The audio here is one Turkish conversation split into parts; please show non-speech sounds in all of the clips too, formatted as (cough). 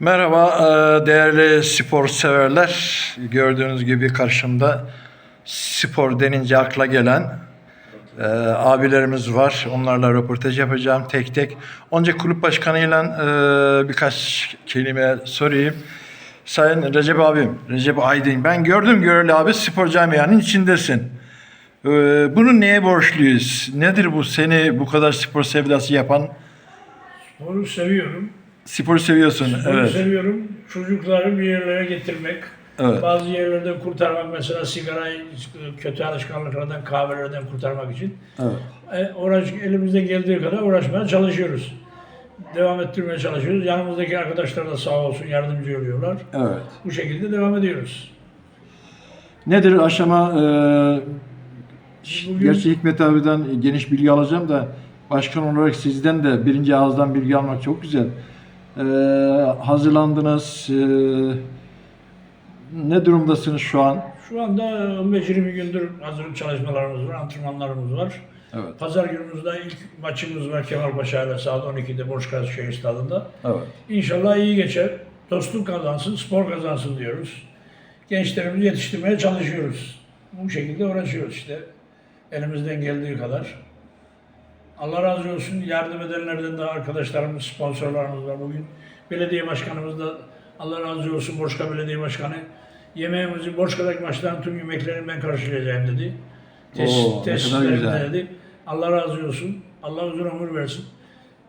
Merhaba e, değerli spor severler. Gördüğünüz gibi karşımda spor denince akla gelen e, abilerimiz var. Onlarla röportaj yapacağım tek tek. Önce kulüp başkanıyla e, birkaç kelime sorayım. Sayın Recep abim, Recep Aydın. Ben gördüm göreli abi spor camianın içindesin. Bunu neye borçluyuz? Nedir bu seni bu kadar spor sevdası yapan? Sporu seviyorum. Spor seviyorsun. Sporu evet. seviyorum. Çocukları bir yerlere getirmek. Evet. Bazı yerlerden kurtarmak mesela sigarayı, kötü alışkanlıklardan, kahvelerden kurtarmak için. Evet. E, uğraş, elimizden geldiği kadar uğraşmaya çalışıyoruz. Devam ettirmeye çalışıyoruz. Yanımızdaki arkadaşlar da sağ olsun yardımcı oluyorlar. Evet. Bu şekilde devam ediyoruz. Nedir aşama? E, Bugün- gerçi Hikmet abiden geniş bilgi alacağım da başkan olarak sizden de birinci ağızdan bilgi almak çok güzel. E, hazırlandınız. E, ne durumdasınız şu an? Şu anda 15-20 gündür hazırlık çalışmalarımız var, antrenmanlarımız var. Evet. Pazar günümüzde ilk maçımız var Kemalpaşa ile saat 12'de Borçkaz Şehir Stadı'nda. Evet. İnşallah iyi geçer. Dostluk kazansın, spor kazansın diyoruz. Gençlerimizi yetiştirmeye çalışıyoruz. Bu şekilde uğraşıyoruz işte. Elimizden geldiği kadar. Allah razı olsun. Yardım edenlerden de arkadaşlarımız, sponsorlarımız var bugün. Belediye başkanımız da Allah razı olsun Borçka Belediye Başkanı. Yemeğimizi, Borçka'daki maçların tüm yemeklerini ben karşılayacağım dedi. Tesis, Oo, tesislerimde dedi. Allah razı olsun. Allah uzun ömür versin.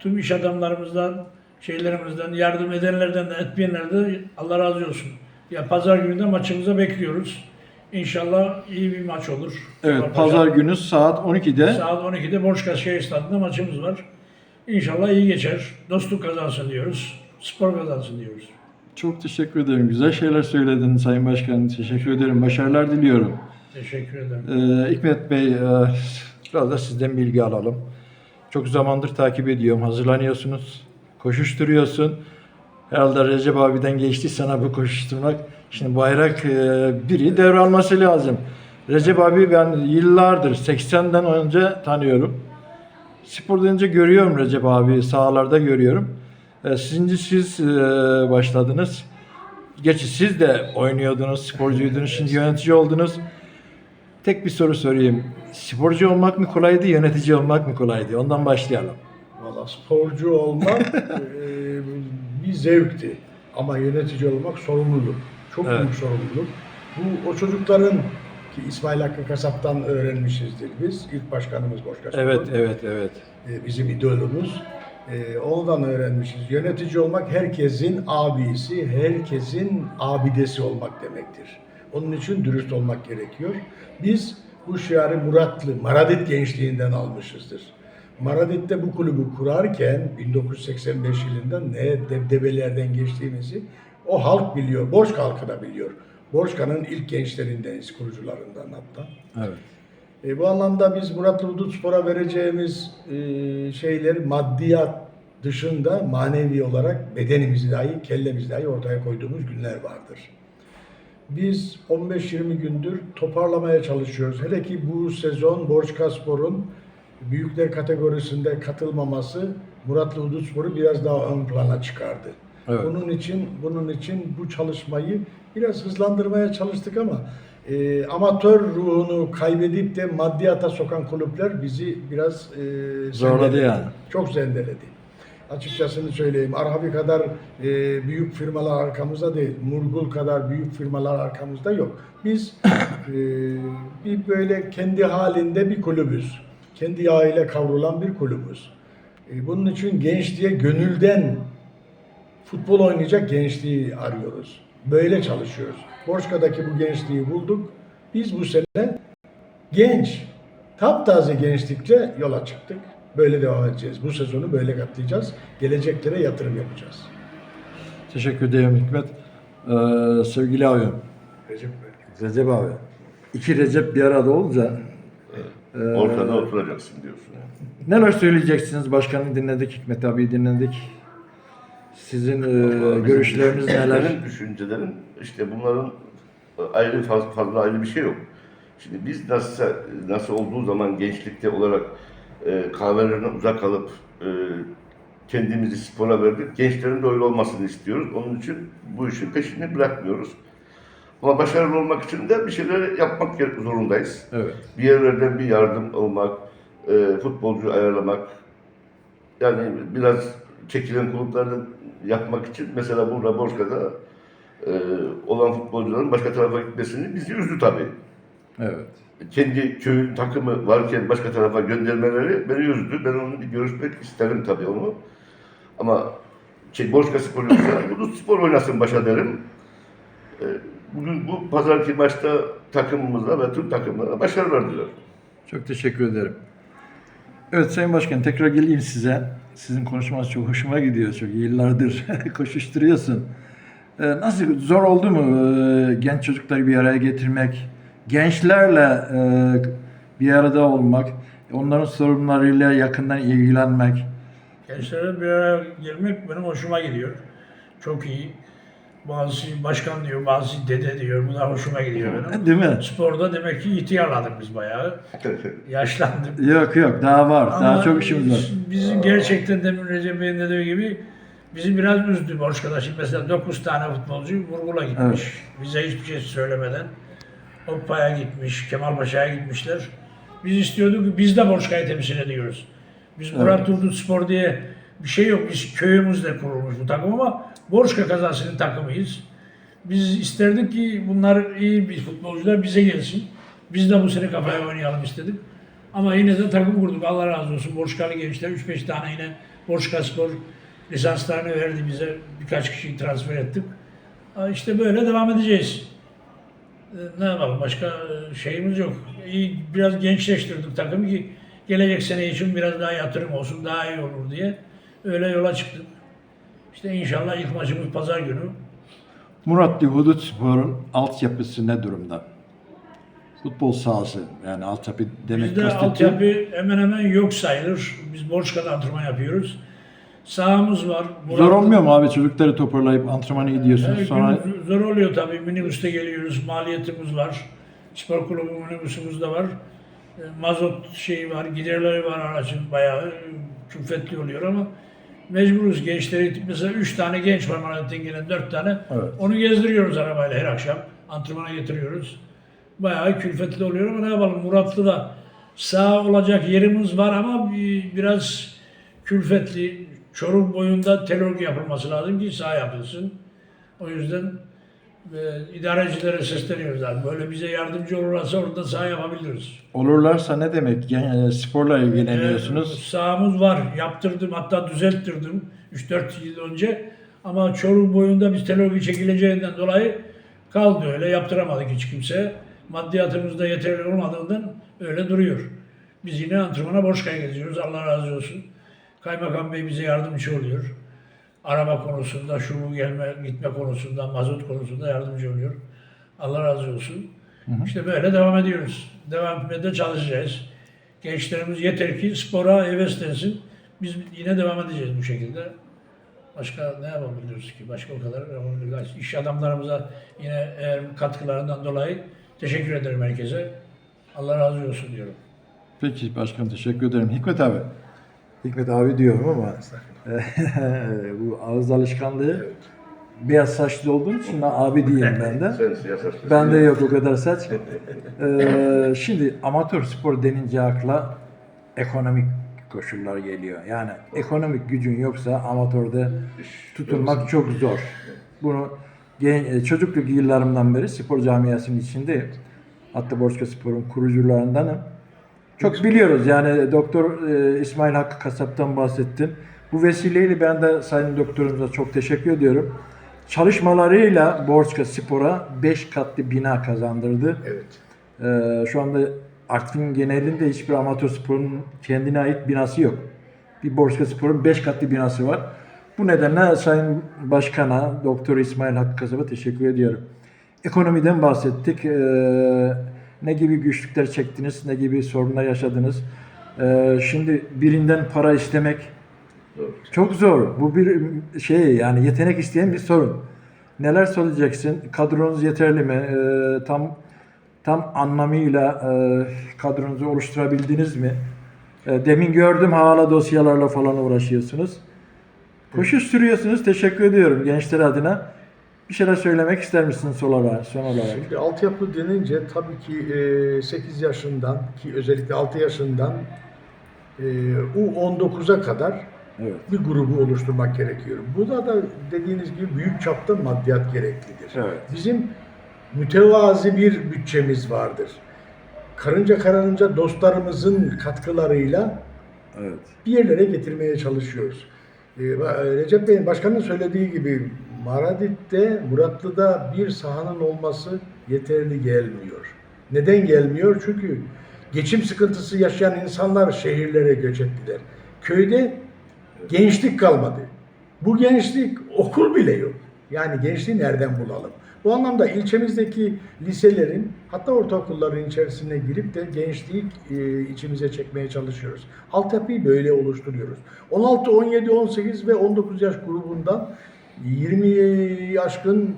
Tüm iş adamlarımızdan, şeylerimizden, yardım edenlerden de, etmeyenlerden de Allah razı olsun. Ya pazar gününde maçımıza bekliyoruz. İnşallah iyi bir maç olur. Evet, Kemalpaşa- pazar günü saat 12'de. Saat 12'de Borçka Şehir Stadı'nda maçımız var. İnşallah iyi geçer. Dostluk kazansın diyoruz. Spor kazansın diyoruz. Çok teşekkür ederim. Güzel şeyler söyledin Sayın Başkanım. Teşekkür ederim. Başarılar diliyorum. Teşekkür ederim. Ee, Hikmet Bey, e, biraz da sizden bilgi alalım. Çok zamandır takip ediyorum. Hazırlanıyorsunuz, koşuşturuyorsun. Herhalde Recep abiden geçti sana bu koşuşturmak. Şimdi bayrak e, biri devralması lazım. Recep abi ben yıllardır, 80'den önce tanıyorum. Spor denince görüyorum Recep abi, sahalarda görüyorum. E, Sizinci siz e, başladınız. Gerçi siz de oynuyordunuz, sporcuydunuz, şimdi yönetici oldunuz. Tek bir soru sorayım. Sporcu olmak mı kolaydı, yönetici olmak mı kolaydı? Ondan başlayalım. Valla sporcu olmak eee, (laughs) bir zevkti. Ama yönetici olmak sorumluluk. Çok Evet. büyük sorumluluk. Bu o çocukların ki İsmail Hakkı Kasap'tan öğrenmişizdir biz. İlk başkanımız Boş Kasap. Evet, evet, evet. Ee, bizim idolümüz. Ee, ondan öğrenmişiz. Yönetici olmak herkesin abisi, herkesin abidesi olmak demektir. Onun için dürüst olmak gerekiyor. Biz bu şiarı Muratlı, Maradit gençliğinden almışızdır. Maradit'te bu kulübü kurarken 1985 yılında ne debdebelerden geçtiğimizi o halk biliyor, Borçka halkı da biliyor. Borçka'nın ilk gençlerindeniz, kurucularından hatta. Evet. E, bu anlamda biz Muratlı Hudut Spor'a vereceğimiz e, şeyler maddiyat dışında manevi olarak bedenimizi dahi, kellemizi dahi ortaya koyduğumuz günler vardır. Biz 15-20 gündür toparlamaya çalışıyoruz. Hele ki bu sezon Borçka Spor'un büyükler kategorisinde katılmaması Muratlı Hudut Spor'u biraz daha ön plana çıkardı. Evet. Bunun için bunun için bu çalışmayı biraz hızlandırmaya çalıştık ama e, amatör ruhunu kaybedip de maddiyata sokan kulüpler bizi biraz e, Zorladı yani. Çok zendeledi. Açıkçasını söyleyeyim. Arhavi kadar e, büyük firmalar arkamızda değil. Murgul kadar büyük firmalar arkamızda yok. Biz (laughs) e, bir böyle kendi halinde bir kulübüz. Kendi yağıyla kavrulan bir kulübüz. E, bunun için gençliğe gönülden futbol oynayacak gençliği arıyoruz. Böyle çalışıyoruz. Borçka'daki bu gençliği bulduk. Biz bu sene genç, taptaze gençlikle yola çıktık. Böyle devam edeceğiz. Bu sezonu böyle katlayacağız. Geleceklere yatırım yapacağız. Teşekkür ederim Hikmet. Ee, sevgili abim, Recep Bey. Recep abi. İki Recep bir arada olunca Ortada oturacaksın diyorsun. neler söyleyeceksiniz? Başkanı dinledik, Hikmet abi dinledik. Sizin e, Bizim görüşleriniz neler? düşüncelerin, Düşüncelerin işte bunların ayrı fazla, fazla ayrı bir şey yok. Şimdi biz nasıl nasıl olduğu zaman gençlikte olarak e, kahvelerine uzak kalıp e, kendimizi spora verdik. Gençlerin de öyle olmasını istiyoruz. Onun için bu işin peşini bırakmıyoruz. Ama başarılı olmak için de bir şeyler yapmak zorundayız. Evet. Bir yerlerden bir yardım almak, e, futbolcu ayarlamak, yani biraz çekilen kulüplerden yapmak için mesela bu Raborska'da e, olan futbolcuların başka tarafa gitmesini bizi üzdü tabii. Evet. Kendi köyün takımı varken başka tarafa göndermeleri beni üzdü. Ben onu bir görüşmek isterim tabii onu. Ama şey, Borçka Spor Bulut Spor oynasın başa derim. E, bugün bu pazarki maçta takımımıza ve tüm takımlara başarılar diliyorum. Çok teşekkür ederim. Evet Sayın Başkan tekrar geleyim size. Sizin konuşmanız çok hoşuma gidiyor. Çok yıllardır (laughs) koşuşturuyorsun. Ee, nasıl zor oldu mu ee, genç çocukları bir araya getirmek, gençlerle ee, bir arada olmak, onların sorunlarıyla yakından ilgilenmek? Gençlere bir araya gelmek benim hoşuma gidiyor. Çok iyi. Bazı başkan diyor, bazı dede diyor. Bu da hoşuma gidiyor benim. (laughs) Değil mi? Sporda demek ki ihtiyarladık biz bayağı. (laughs) Yaşlandık. Yok yok daha var. daha Ama çok işimiz var. Bizim gerçekten demin Recep Bey'in dediği gibi bizim biraz üzdü Borçka'da. Şimdi mesela 9 tane futbolcu Vurgul'a gitmiş. Bize hiçbir şey söylemeden. Hoppa'ya gitmiş, Kemalpaşa'ya gitmişler. Biz istiyorduk ki biz de Borçka'yı temsil ediyoruz. Biz Murat Turgut Spor diye bir şey yok. Biz köyümüzde kurulmuş bu takım ama Borçka kazasının takımıyız. Biz isterdik ki bunlar iyi bir futbolcular bize gelsin. Biz de bu sene kafaya oynayalım istedik. Ama yine de takım kurduk. Allah razı olsun. Borçkalı gençler 3-5 tane yine Borçka Spor lisanslarını verdi bize. Birkaç kişiyi transfer ettik. İşte böyle devam edeceğiz. Ee, Ne yapalım? Başka e, şeyimiz yok. İyi, biraz gençleştirdik takımı ki gelecek sene için biraz daha yatırım olsun, daha iyi olur diye. Öyle yola çıktık. İşte inşallah ilk maçımız pazar günü. Muratlı Hudut Spor'un altyapısı ne durumda? Futbol sahası yani altyapı demek Bizde kastettiğim- altyapı hemen hemen yok sayılır. Biz Borçka'da antrenman yapıyoruz. Sahamız var. Zor Muratlı- olmuyor mu abi çocukları toparlayıp antrenmana gidiyorsunuz Evet, sonra zor oluyor tabii. Minibüste geliyoruz. Maliyetimiz var. Spor kulübü minibüsümüz de var. E, Mazot şeyi var, giderleri var aracın bayağı e, külfetli oluyor ama mecburuz gençleri. Mesela üç tane genç var Manavgat'tan gelen dört tane. Evet. Onu gezdiriyoruz arabayla her akşam. Antrenmana getiriyoruz. Bayağı külfetli oluyor ama ne yapalım Muratlı'da sağ olacak yerimiz var ama bir- biraz külfetli. Çorum boyunda telorg yapılması lazım ki sağ yapılsın. O yüzden e, idarecilere sesleniyoruz abi. Böyle bize yardımcı olurlarsa orada sağ yapabiliriz. olurlarsa ne demek? Gen- e, sporla ilgileniyorsunuz. Ee, sahamız var. Yaptırdım hatta düzelttirdim 3-4 yıl önce. Ama Çorum boyunda biz telorgi çekileceğinden dolayı kaldı öyle. Yaptıramadık hiç kimse. Maddiyatımız da yeterli olmadığından öyle duruyor. Biz yine antrenmana Borçka'ya geziyoruz. Allah razı olsun. Kaymakam Bey bize yardımcı oluyor. Araba konusunda, şu gelme gitme konusunda, mazot konusunda yardımcı oluyor. Allah razı olsun. İşte böyle devam ediyoruz. Devam etmeye de çalışacağız. Gençlerimiz yeter ki spora heveslensin. Biz yine devam edeceğiz bu şekilde. Başka ne yapabiliriz ki? Başka o kadar yapabiliriz. İş adamlarımıza yine katkılarından dolayı teşekkür ederim herkese. Allah razı olsun diyorum. Peki başkanım teşekkür ederim. Hikmet abi. Hikmet abi diyorum ama (laughs) bu ağız alışkanlığı beyaz saçlı olduğun için abi diyeyim (laughs) ben de. Siyasal Bende yok o kadar saç. (laughs) Ee, şimdi amatör spor denince akla ekonomik koşullar geliyor. Yani ekonomik gücün yoksa amatörde tutunmak çok zor. Bunu e, çocukluk yıllarımdan beri spor camiasının içindeyim. Hatta Borçka Spor'un kurucularındanım. Çok biliyoruz yani Doktor e, İsmail Hakkı Kasap'tan bahsettin. Bu vesileyle ben de Sayın Doktorumuza çok teşekkür ediyorum. Çalışmalarıyla Borçka Spor'a 5 katlı bina kazandırdı. Evet. Ee, şu anda Artvin genelinde hiçbir amatör sporun kendine ait binası yok. Bir Borçka Spor'un 5 katlı binası var. Bu nedenle Sayın Başkan'a, Doktor İsmail Hakkı Kasap'a teşekkür ediyorum. Ekonomiden bahsettik. Ee, ne gibi güçlükler çektiniz, ne gibi sorunlar yaşadınız. Ee, şimdi birinden para istemek çok zor. Bu bir şey yani yetenek isteyen bir sorun. Neler söyleyeceksin? Kadronuz yeterli mi? Ee, tam tam anlamıyla e, kadronuzu oluşturabildiniz mi? E, demin gördüm hala dosyalarla falan uğraşıyorsunuz. Koşuşturuyorsunuz. Teşekkür ediyorum gençler adına. Bir şeyler söylemek ister misiniz son olarak? Son olarak? Şimdi altyapı denince tabii ki e, 8 yaşından ki özellikle 6 yaşından e, U19'a kadar Evet. bir grubu oluşturmak gerekiyor. Burada da dediğiniz gibi büyük çapta maddiyat gereklidir. Evet. Bizim mütevazi bir bütçemiz vardır. Karınca kararınca dostlarımızın katkılarıyla Evet. bir yerlere getirmeye çalışıyoruz. Ba- Recep Bey'in başkanın söylediği gibi Maradit'te, Muratlı'da bir sahanın olması yeterli gelmiyor. Neden gelmiyor? Çünkü geçim sıkıntısı yaşayan insanlar şehirlere göç ettiler. Köyde gençlik kalmadı. Bu gençlik okul bile yok. Yani gençliği nereden bulalım? Bu anlamda ilçemizdeki liselerin hatta ortaokulların içerisine girip de gençliği e, içimize çekmeye çalışıyoruz. Altyapıyı böyle oluşturuyoruz. 16, 17, 18 ve 19 yaş grubundan 20 aşkın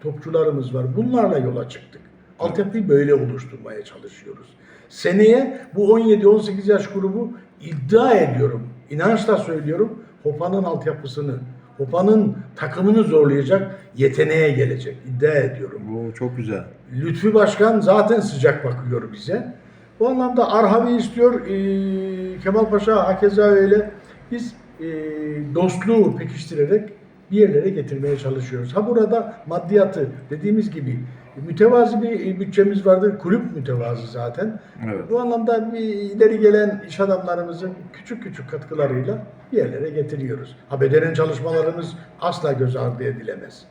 topçularımız var. Bunlarla yola çıktık. Altyapıyı böyle oluşturmaya çalışıyoruz. Seneye bu 17-18 yaş grubu iddia ediyorum, inançla söylüyorum, Hopa'nın altyapısını, Hopa'nın takımını zorlayacak yeteneğe gelecek. İddia ediyorum. Bu çok güzel. Lütfü Başkan zaten sıcak bakıyor bize. Bu anlamda Arhavi istiyor, ee, Kemal Paşa hakeza öyle. Biz ee, dostluğu pekiştirerek bir yerlere getirmeye çalışıyoruz. Ha burada maddiyatı dediğimiz gibi mütevazi bir e, bütçemiz vardır. Kulüp mütevazi zaten. Evet. Bu anlamda bir ileri gelen iş adamlarımızın küçük küçük katkılarıyla bir yerlere getiriyoruz. Ha bedenen çalışmalarımız asla göz ardı edilemez.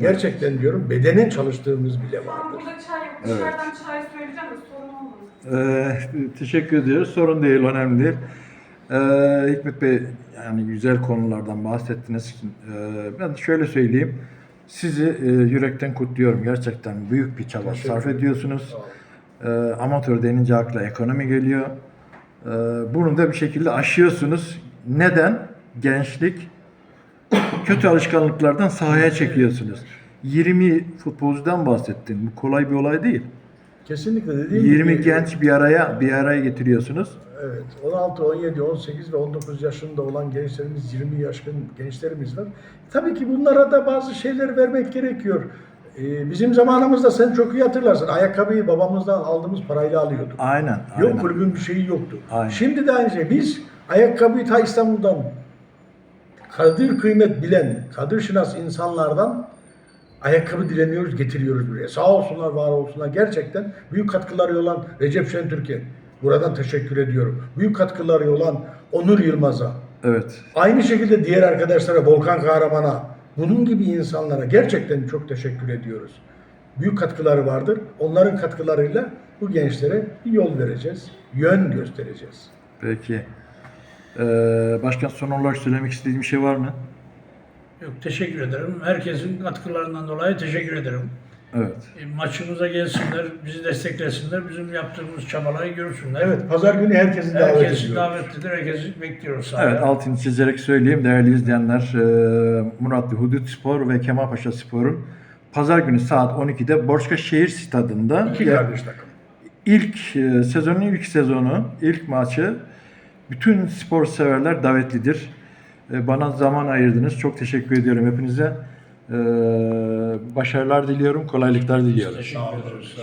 Gerçekten diyorum bedenen çalıştığımız bile vardır. burada çay yok. Dışarıdan çay söyleyeceğim de sorun olmasın. Ee, teşekkür ediyoruz. Sorun değil, önemli değil. Ee, Hikmet Bey, yani güzel konulardan bahsettiniz. Ee, ben şöyle söyleyeyim. Sizi e, yürekten kutluyorum. Gerçekten büyük bir çaba Teşekkür sarf ediyorsunuz. Ee, amatör denince akla ekonomi geliyor. Ee, bunu da bir şekilde aşıyorsunuz. Neden? Gençlik. Kötü alışkanlıklardan sahaya çekiyorsunuz. 20 futbolcudan bahsettin. Bu kolay bir olay değil. Kesinlikle dediğim 20 gibi. genç bir araya bir araya getiriyorsunuz. Evet. 16, 17, 18 ve 19 yaşında olan gençlerimiz, 20 yaşkın gençlerimiz var. Tabii ki bunlara da bazı şeyler vermek gerekiyor. Ee, bizim zamanımızda sen çok iyi hatırlarsın. Ayakkabıyı babamızdan aldığımız parayla alıyorduk. Aynen. Yok aynen. kulübün bir şeyi yoktu. Aynen. Şimdi de aynı şey. Biz ayakkabıyı ta İstanbul'dan kadir kıymet bilen, kadir şinas insanlardan ayakkabı dileniyoruz, getiriyoruz buraya. Sağ olsunlar, var olsunlar. Gerçekten büyük katkıları olan Recep Şentürk'e buradan teşekkür ediyorum. Büyük katkıları olan Onur Yılmaz'a, Evet. aynı şekilde diğer arkadaşlara, Volkan Kahraman'a, bunun gibi insanlara gerçekten çok teşekkür ediyoruz. Büyük katkıları vardır. Onların katkılarıyla bu gençlere bir yol vereceğiz, yön göstereceğiz. Peki. Ee, başkan son olarak söylemek istediğim bir şey var mı? Yok teşekkür ederim. Herkesin katkılarından dolayı teşekkür ederim. Evet. E, maçımıza gelsinler, bizi desteklesinler, bizim yaptığımız çabalayı görsünler. Evet, pazar günü herkesi davet Herkes ediyoruz. davetlidir, herkesi bekliyoruz sahaya. Evet, altını çizerek söyleyeyim değerli izleyenler. E, Muratlı Hudut Spor ve Kemalpaşa Spor'un pazar günü saat 12'de Borçka Şehir Stadında İki kardeş takım. ilk e, sezonun ilk sezonu, ilk maçı bütün spor severler davetlidir. E, Bana zaman ayırdınız. Çok teşekkür ediyorum hepinize. E, Başarılar diliyorum, kolaylıklar diliyorum. Teşekkür ederiz.